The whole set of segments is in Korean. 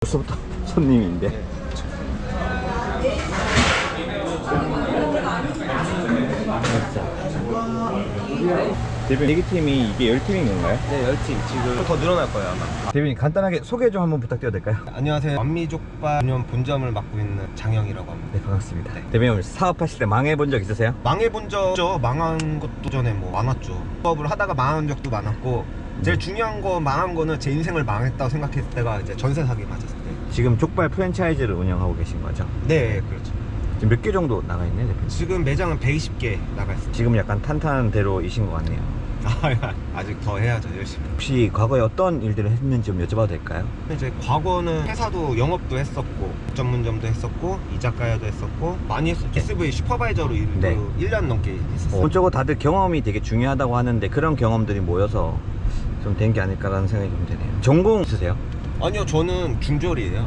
벌써부터 손님인데. 대표님, 대기팀이 이게 10팀인 건가요? 네, 열팀 지금 더 늘어날 거예요 아마. 대표님, 간단하게 소개 좀 한번 부탁드려도 될까요? 안녕하세요. 완미족발 운영 본점을 맡고 있는 장영이라고 합니다. 네, 반갑습니다. 대표님, 오늘 사업하실 때 망해본 적 있으세요? 망해본 적죠. 망한 것도 전에 뭐 많았죠. 사업을 하다가 망한 적도 많았고 제일 중요한 거 망한 거는 제 인생을 망했다고 생각했을 때가 이제 전세 사기 맞았을 때. 지금 족발 프랜차이즈를 운영하고 계신 거죠? 네, 그렇죠. 지금 몇 개 정도 나가 있나요, 대표님? 지금 매장은 120개 나가 있습니다. 지금 약간 탄탄한 대로이신 것 같네요. 아직 더 해야죠, 열심히. 혹시 과거에 어떤 일들을 했는지 좀 여쭤봐도 될까요? 이제 과거는 회사도 영업도 했었고 전문점도 했었고 이자카야도 했었고 많이 했었죠. SV 슈퍼바이저로 일도 네. 1년 넘게 했었어요. 본적으로 다들 경험이 되게 중요하다고 하는데 그런 경험들이 모여서 좀 된 게 아닐까라는 생각이 좀 드네요. 전공 있으세요? 아니요 저는 중졸이에요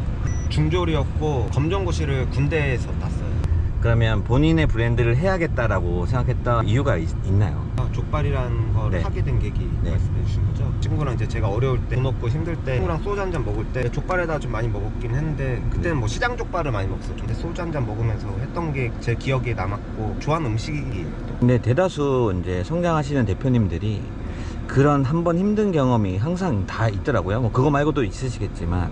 중졸이었고 검정고시를 군대에서 땄어요 그러면 본인의 브랜드를 해야겠다라고 생각했던 이유가 있, 나요 아, 족발이라는 걸 네. 하게 된 계기 네. 말씀해 주신 거죠 친구랑 이제 제가 어려울 때 돈 없고 힘들 때 친구랑 소주 한 잔 먹을 때 족발에다 좀 많이 먹었긴 했는데 그때는 뭐 시장 족발을 많이 먹었었죠 근데 소주 한 잔 먹으면서 했던 게 제 기억에 남았고 좋아하는 음식이에요 또. 근데 대다수 이제 성장하시는 대표님들이 그런 한 번 힘든 경험이 항상 다 있더라고요. 뭐 그거 말고도 있으시겠지만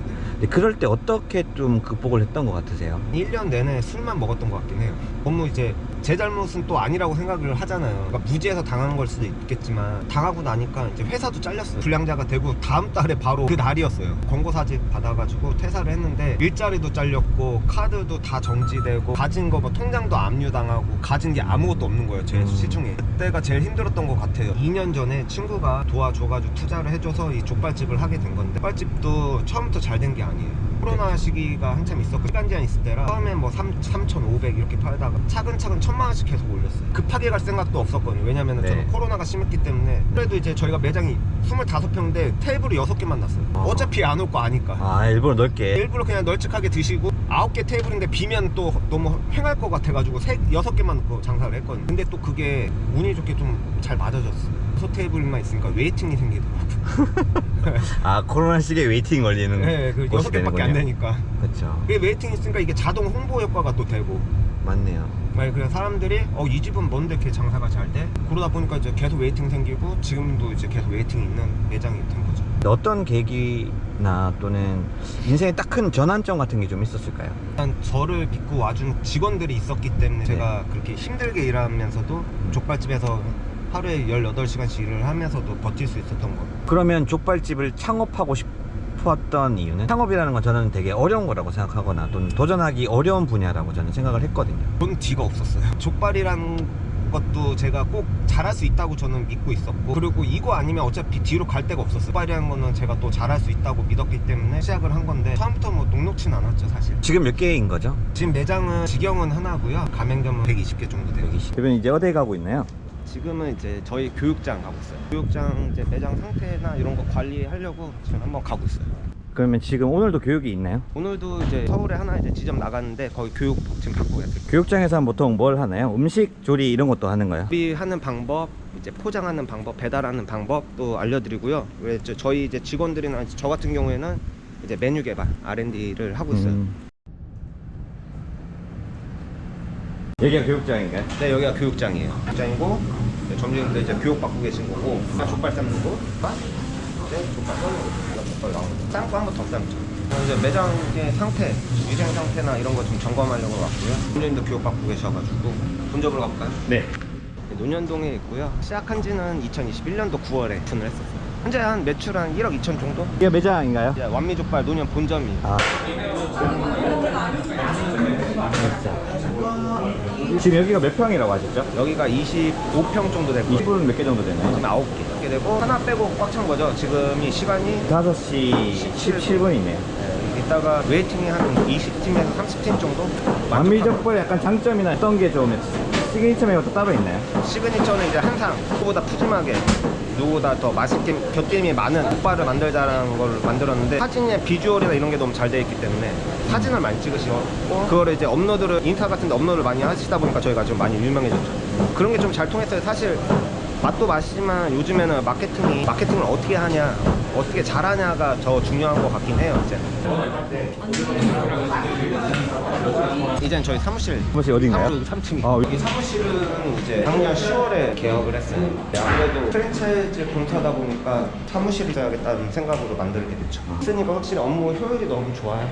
그럴 때 어떻게 좀 극복을 했던 것 같으세요? 1년 내내 술만 먹었던 것 같긴 해요. 너무 이제 제 잘못은 또 아니라고 생각을 하잖아요. 그러니까 무지해서 당한 걸 수도 있겠지만 당하고 나니까 이제 회사도 잘렸어요. 불량자가 되고 다음 달에 바로 그 날이었어요. 권고 사직 받아가지고 퇴사를 했는데 일자리도 잘렸고 카드도 다 정지되고 가진 거 뭐 통장도 압류당하고 가진 게 아무것도 없는 거예요. 제 음. 시중에. 그때가 제일 힘들었던 것 같아요. 2년 전에 친구가 도와줘가지고 투자를 해줘서 이 족발집을 하게 된 건데 족발집도 처음부터 잘 된 게 아니에요. 코로나 시기가 한참 있었고 시간 제한 있을 때라 처음엔 뭐 3, 3,500 이렇게 팔다가 차근차근 천만 원씩 계속 올렸어요. 급하게 갈 생각도 없었거든요. 왜냐면 네. 저는 코로나가 심했기 때문에 그래도 이제 저희가 매장이 25평인데 테이블이 6개만 났어요. 어. 어차피 안 올 거 아니까. 아 일부러 넓게 일부러 그냥 널찍하게 드시고 아홉 개 테이블인데 비면 또 너무 횡할 것 같아가지고 세, 여섯 개만 넣고 장사를 했거든요. 근데 또 그게 운이 좋게 좀 잘 맞아졌어요. 여섯 테이블만 있으니까 웨이팅이 생기더라고요. 아 코로나 시기에 웨이팅 걸리는 네, 그 여섯 개밖에 안. 되니까. 그렇죠. 웨이팅 있으니까 이게 자동 홍보 효과가 또 되고. 맞네요. 막 그래서 사람들이 어 이 집은 뭔데 이렇게 장사가 잘 돼? 그러다 보니까 이제 계속 웨이팅 생기고 지금도 이제 계속 웨이팅이 있는 매장이 된 거죠. 어떤 계기나 또는 인생에 딱 큰 전환점 같은 게 좀 있었을까요? 일단 저를 믿고 와준 직원들이 있었기 때문에 제가 그렇게 힘들게 일하면서도 족발집에서 하루에 18시간씩 일을 하면서도 버틸 수 있었던 거예요. 그러면 족발집을 창업하고 싶었던 이유는 창업이라는 건 저는 되게 어려운 거라고 생각하거나 또는 도전하기 어려운 분야라고 저는 생각을 했거든요. 돈 뒤가 없었어요. 족발이라는 것도 제가 꼭 잘할 수 있다고 저는 믿고 있었고 그리고 이거 아니면 어차피 뒤로 갈 데가 없었어요. 족발이라는 거는 제가 또 잘할 수 있다고 믿었기 때문에 시작을 한 건데 처음부터 뭐 녹록진 않았죠 사실. 지금 몇 개인 거죠? 지금 매장은 직영은 하나고요. 가맹점은 120개 정도 되고 대표님 이제 어디에 가고 있나요? 지금은 이제 저희 교육장 가고 있어요. 교육장 이제 매장 상태나 이런 거 관리하려고 지금 한번 가고 있어요. 그러면 지금 오늘도 교육이 있나요? 오늘도 이제 서울에 하나 이제 지점 나갔는데 거기 교육 지금 받고 있어요. 교육장에서 보통 뭘 하나요? 음식 조리 이런 것도 하는 거예요? 준비하는 방법, 이제 포장하는 방법, 배달하는 방법도 알려드리고요. 왜 저- 저희 이제 직원들이나 저 같은 경우에는 이제 메뉴 개발 R&D를 하고 있어요. 음. 여기가 교육장인가요? 네, 여기가 교육장이에요. 교육장이고 네, 점주님들 이제 교육 받고 계신 거고 족발 삶는 거, 이제 족발 삶는 거, 족발 나오는 거. 삶고 한번 더 삶죠. 이제 매장의 상태, 위생 상태나 이런 거 좀 점검하려고 왔고요. 점주님도 교육 받고 계셔가지고 본점으로 가볼까요? 네. 네, 논현동에 있고요. 시작한 지는 2021년도 9월에 오픈을 했었어요. 현재 한 매출 한 1억 2천 정도? 이게 매장인가요? 이제 완미족발 논현 본점이 아. 지금 여기가 몇 평이라고 하셨죠? 여기가 25평 정도 되고 20분은 몇 개 정도 되나요? 지금 9개 이렇게 되고 하나 빼고 꽉 찬 거죠. 지금이 시간이 5시 17분이네요. 네, 이따가 웨이팅이 한 20팀에서 30팀 정도? 완미족발 약간 장점이나 어떤 게 좀 시그니처 메뉴가 따로 있나요? 시그니처는 이제 항상 누구보다 푸짐하게 누구보다 더 맛있게 곁들임이 많은 족발을 만들자라는 걸 만들었는데 사진의 비주얼이나 이런 게 너무 잘 되어 있기 때문에 사진을 많이 찍으시고 그거를 이제 업로드를 인스타 같은 데 업로드를 많이 하시다 보니까 저희가 좀 많이 유명해졌죠. 그런 게 좀 잘 통했어요. 사실 맛도 맛이지만 요즘에는 마케팅이 마케팅을 어떻게 하냐 어떻게 잘하냐가 더 중요한 것 같긴 해요 이제. 이젠 저희 사무실. 사무실 어딘가요? 사무실 3층이 아, 여기 사무실은 이제 작년 10월에 개업을 했어요. 네, 아무래도 프랜차이즈 본사다 보니까 사무실이 있어야겠다는 생각으로 만들게 됐죠. 쓰니까 확실히 업무 효율이 너무 좋아요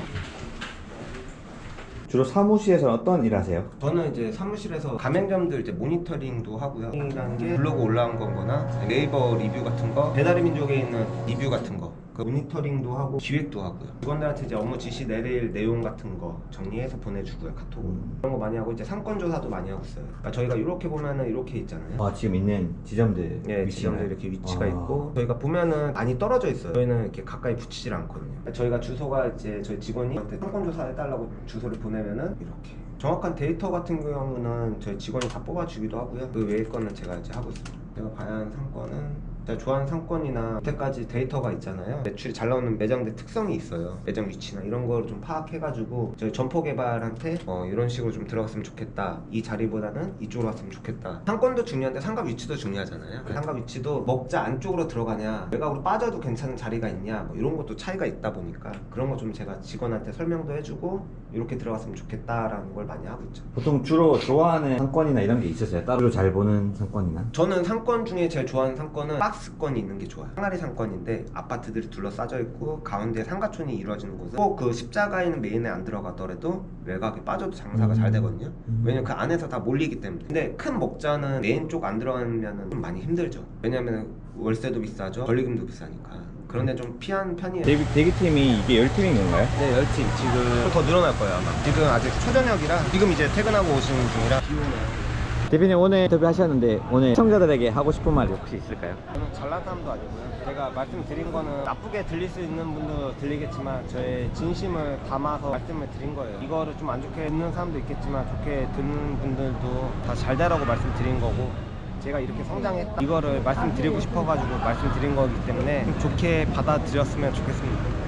주로 사무실에서 어떤 일 하세요? 저는 이제 사무실에서 가맹점들 이제 모니터링도 하고요. 이라는 게 블로그 올라온 거거나 네이버 리뷰 같은 거, 배달의 민족에 있는 리뷰 같은 거. 그 모니터링도 하고 기획도 하고요. 직원들한테 이제 업무 지시 내릴 내용 같은 거 정리해서 보내주고요 카톡으로 그런 거 많이 하고 이제 상권 조사도 많이 하고 있어요. 그러니까 저희가 이렇게 보면은 이렇게 있잖아요. 아 지금 있는 지점들 예, 위치나요? 지점들 이렇게 위치가 아. 있고 저희가 보면은 많이 떨어져 있어요. 저희는 이렇게 가까이 붙이질 않거든요. 저희가 주소가 이제 저희 직원이 저한테 상권 조사해 달라고 주소를 보내면은 이렇게 정확한 데이터 같은 경우는 저희 직원이 다 뽑아주기도 하고요. 그 외의 거는 제가 이제 하고 있습니다. 제가 봐야 하는 상권은 제가 좋아하는 상권이나 여태까지 데이터가 있잖아요. 매출이 잘 나오는 매장들 특성이 있어요. 매장 위치나 이런 걸 좀 파악해가지고 저희 점포 개발한테 어, 이런 식으로 좀 들어갔으면 좋겠다. 이 자리보다는 이쪽으로 왔으면 좋겠다. 상권도 중요한데 상가 위치도 중요하잖아요. 상가 위치도 먹자 안쪽으로 들어가냐, 외곽으로 빠져도 괜찮은 자리가 있냐, 뭐 이런 것도 차이가 있다 보니까 그런 거 좀 제가 직원한테 설명도 해주고 이렇게 들어갔으면 좋겠다라는 걸 많이 하고 있죠. 보통 주로 좋아하는 상권이나 이런 게 있으세요? 따로 잘 보는 상권이나? 저는 상권 중에 제일 좋아하는 상권은 박스 권이 있는 게 좋아요. 항아리 상권인데 아파트들이 둘러싸져 있고 가운데 상가촌이 이루어지는 곳은 꼭 그 십자가에는 메인에 안 들어가더라도 외곽에 빠져도 장사가 음. 잘 되거든요. 음. 왜냐면 그 안에서 다 몰리기 때문에. 근데 큰 먹자는 메인 쪽 안 들어가면 좀 많이 힘들죠. 왜냐면 월세도 비싸죠. 권리금도 비싸니까. 그런데 좀 피한 편이에요. 대기, 대기팀이 이게 10팀인 건가요? 네, 열팀 지금 더 늘어날 거예요 아마. 지금 아직 초저녁이라 지금 이제 퇴근하고 오시는 중이라 비 오네요. 대표님 오늘 인터뷰 하셨는데 오늘 시청자들에게 하고 싶은 말이 혹시 있을까요? 저는 잘난 사람도 아니고요. 제가 말씀드린 거는 나쁘게 들릴 수 있는 분도 들리겠지만 저의 진심을 담아서 말씀을 드린 거예요. 이거를 좀 안 좋게 듣는 사람도 있겠지만 좋게 듣는 분들도 다 잘 되라고 말씀드린 거고 제가 이렇게 성장했다 이거를 말씀드리고 싶어가지고 말씀드린 거기 때문에 좀 좋게 받아들였으면 좋겠습니다.